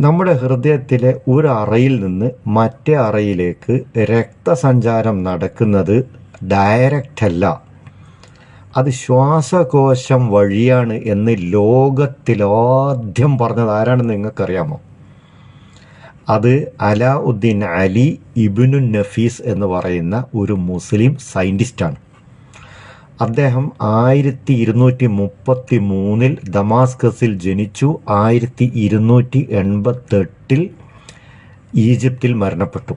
നമ്മുടെ ഹൃദയത്തിലെ ഒരു അറയിൽ നിന്ന് മറ്റേ അറയിലേക്ക് രക്തസഞ്ചാരം നടക്കുന്നത് ഡയറക്റ്റ് അല്ല. അത് ശ്വാസകോശം വഴിയാണ് എന്ന് ലോകത്തിലാദ്യം പറഞ്ഞത് ആരാണെന്ന് നിങ്ങൾക്കറിയാമോ? അത് അലാ ഉദ്ദീൻ അലി ഇബിനു നഫീസ് എന്ന് പറയുന്ന ഒരു മുസ്ലിം സയന്റിസ്റ്റാണ് അദ്ദേഹം ആയിരത്തി ഇരുന്നൂറ്റി മുപ്പത്തി മൂന്നിൽ ദമാസ്കസിൽ ജനിച്ചു. ആയിരത്തി ഇരുന്നൂറ്റി എൺപത്തെട്ടിൽ ഈജിപ്തിൽ മരണപ്പെട്ടു.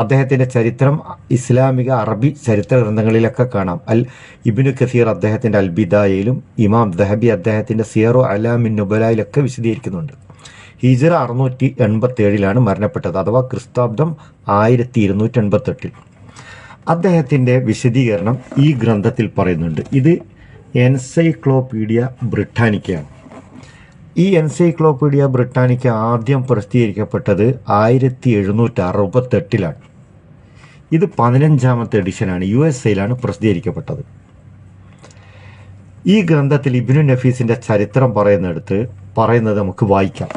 അദ്ദേഹത്തിന്റെ ചരിത്രം ഇസ്ലാമിക അറബി ചരിത്ര ഗ്രന്ഥങ്ങളിലൊക്കെ കാണാം. അൽ ഇബിനു കസീർ അദ്ദേഹത്തിന്റെ അൽബിദായയിലും ഇമാം ദഹബി അദ്ദേഹത്തിന്റെ സിയറോ അലാമിൻ നുബലായിലൊക്കെ വിശദീകരിക്കുന്നുണ്ട്. ഹിജറ അറുന്നൂറ്റി എൺപത്തി ഏഴിലാണ് മരണപ്പെട്ടത് അഥവാ ക്രിസ്താബ്ദം ആയിരത്തി ഇരുന്നൂറ്റി എൺപത്തെട്ടിൽ അദ്ദേഹത്തിന്റെ വിശദീകരണം ഈ ഗ്രന്ഥത്തിൽ പറയുന്നുണ്ട്. ഇത് എൻസൈക്ലോപീഡിയ ബ്രിട്ടാനിക്കയാണ്. ഈ എൻസൈക്ലോപീഡിയ ബ്രിട്ടാനിക്ക ആദ്യം പ്രസിദ്ധീകരിക്കപ്പെട്ടത് ആയിരത്തി എഴുന്നൂറ്റി അറുപത്തെട്ടിലാണ് ഇത് പതിനഞ്ചാമത്തെ എഡിഷനാണ്. U S എയിലാണ് പ്രസിദ്ധീകരിക്കപ്പെട്ടത്. ഈ ഗ്രന്ഥത്തിൽ ഇബിനു നഫീസിന്റെ ചരിത്രം പറയുന്നിടത്ത് പറയുന്നത് നമുക്ക് വായിക്കാം.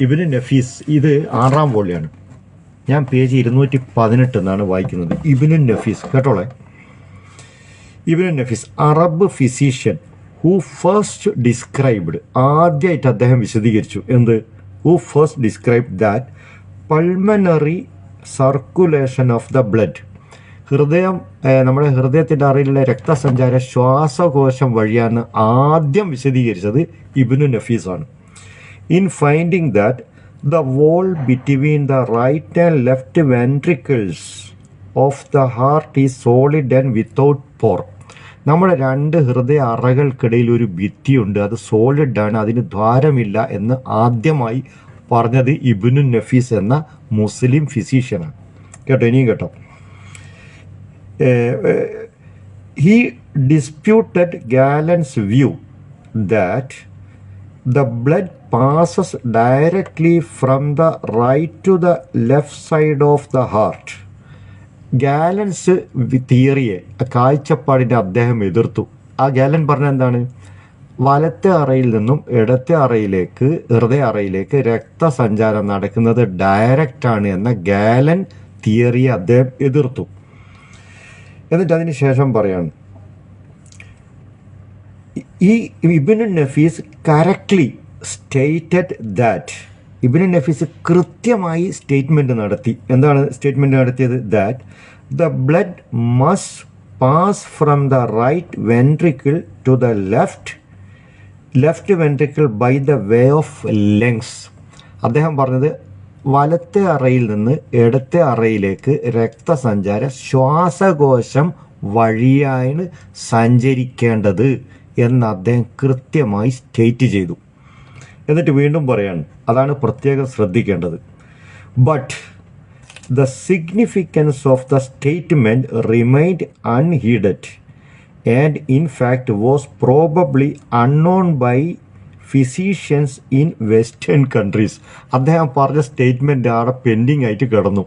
ഇബിനു നഫീസ് ഇത് ആറാം വോളിയാണ് ഞാൻ പേജ് ഇരുന്നൂറ്റി പതിനെട്ട് എന്നാണ് വായിക്കുന്നത്. Ibn Nafis കേട്ടോളെ? Ibn Nafis Arab physician who first described ആദ്യമായിട്ട് അദ്ദേഹം വിശദീകരിച്ചു. എന്ത്? Who first describe that pulmonary circulation of the blood ഹൃദയം നമ്മുടെ ഹൃദയത്തിന്റെ അറിയിലുള്ള രക്തസഞ്ചാര ശ്വാസകോശം വഴിയാണ് ആദ്യം വിശദീകരിച്ചത് Ibn നഫീസാണ്. In finding that the wall between the right and left ventricles of the heart is solid and without pore. നമ്മുടെ രണ്ട് ഹൃദയ അറകൾക്കിടയിൽ ഒരു ഭിത്തിയുണ്ട്. അത് സോളിഡ് ആണ്. അതിന് ദ്വാരമില്ല എന്ന് ആദ്യമായി പറഞ്ഞത് ഇബിനു നഫീസ് എന്ന മുസ്ലിം ഫിസീഷ്യനാണ് കേട്ടോ? ഇനിയും കേട്ടോ. he disputed Galen's view that the blood passes directly from the right to the left side of the heart. Galen's തിയറിയെ കാഴ്ചപ്പാടിനെ അദ്ദേഹം എതിർത്തു. ആ ഗാലൻ പറഞ്ഞ എന്താണ്? വലത്തെ അറയിൽ നിന്നും ഇടത്തെ അറയിലേക്ക് ഹൃദയ അറയിലേക്ക് രക്തസഞ്ചാരം നടക്കുന്നത് ഡയറക്റ്റാണ് എന്ന ഗാലൻ തിയറിയെ അദ്ദേഹം എതിർത്തു. എന്നിട്ട് അതിന് ശേഷം പറയാണ് ഈ Ibn Nafis correctly stated that. Ibn Nafis കൃത്യമായി സ്റ്റേറ്റ്മെന്റ് നടത്തി. എന്താണ് സ്റ്റേറ്റ്മെന്റ് നടത്തിയത്? That the blood must pass from the right ventricle to the left left ventricle by the way of lungs. അദ്ദേഹം പറഞ്ഞത് വലത്തെ അറയിൽ നിന്ന് ഇടത്തെ അറയിലേക്ക് രക്തസഞ്ചാര ശ്വാസകോശം വഴിയാണ് സഞ്ചരിക്കേണ്ടത്. എന്ന് അദ്ദേഹം കൃത്യമായി സ്റ്റേറ്റ് ചെയ്തു. എന്നിട്ട് വീണ്ടും പറയാണ് അതാണ് പ്രത്യേകം ശ്രദ്ധിക്കേണ്ടത്. But the significance of the statement remind unheeded and in fact was probably unknown by physicians in western countries അദ്ദേഹം പറഞ്ഞ സ്റ്റേറ്റ്മെന്റ് അവിടെ പെൻഡിങ് ആയിട്ട് കിടന്നു.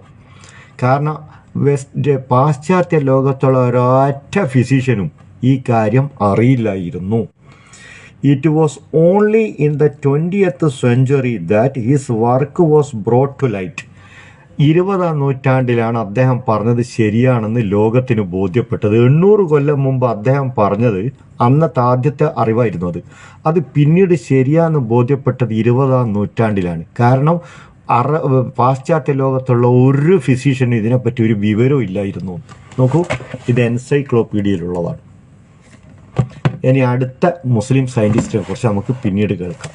കാരണം വെസ്റ്റ് പാശ്ചാത്യ ലോകത്തുള്ള ഒരൊറ്റ ഫിസീഷ്യനും ഈ കാര്യം അറിയില്ലായിരുന്നു. It was only in the twentieth century that his work was brought to light ഇരുപതാം നൂറ്റാണ്ടിലാണ് അദ്ദേഹം പറഞ്ഞത് ശരിയാണെന്ന് ലോകത്തിന് ബോധ്യപ്പെട്ടത്. എണ്ണൂറ് കൊല്ലം മുമ്പ് അദ്ദേഹം പറഞ്ഞത് അന്നത്തെ ആദ്യത്തെ അറിവായിരുന്നു അത്. അത് പിന്നീട് ശരിയാന്ന് ബോധ്യപ്പെട്ടത് ഇരുപതാം നൂറ്റാണ്ടിലാണ്. കാരണം അറ പാശ്ചാത്യ ലോകത്തുള്ള ഒരു ഫിസിഷ്യനും ഇതിനെപ്പറ്റി ഒരു വിവരവും ഇല്ലായിരുന്നു. നോക്കൂ ഇത് എൻസൈക്ലോപീഡിയയിലുള്ളതാണ് ഇനി അടുത്ത മുസ്ലിം സയന്റിസ്റ്റിനെ കുറിച്ച് നമുക്ക് പിന്നീട് കേൾക്കാം.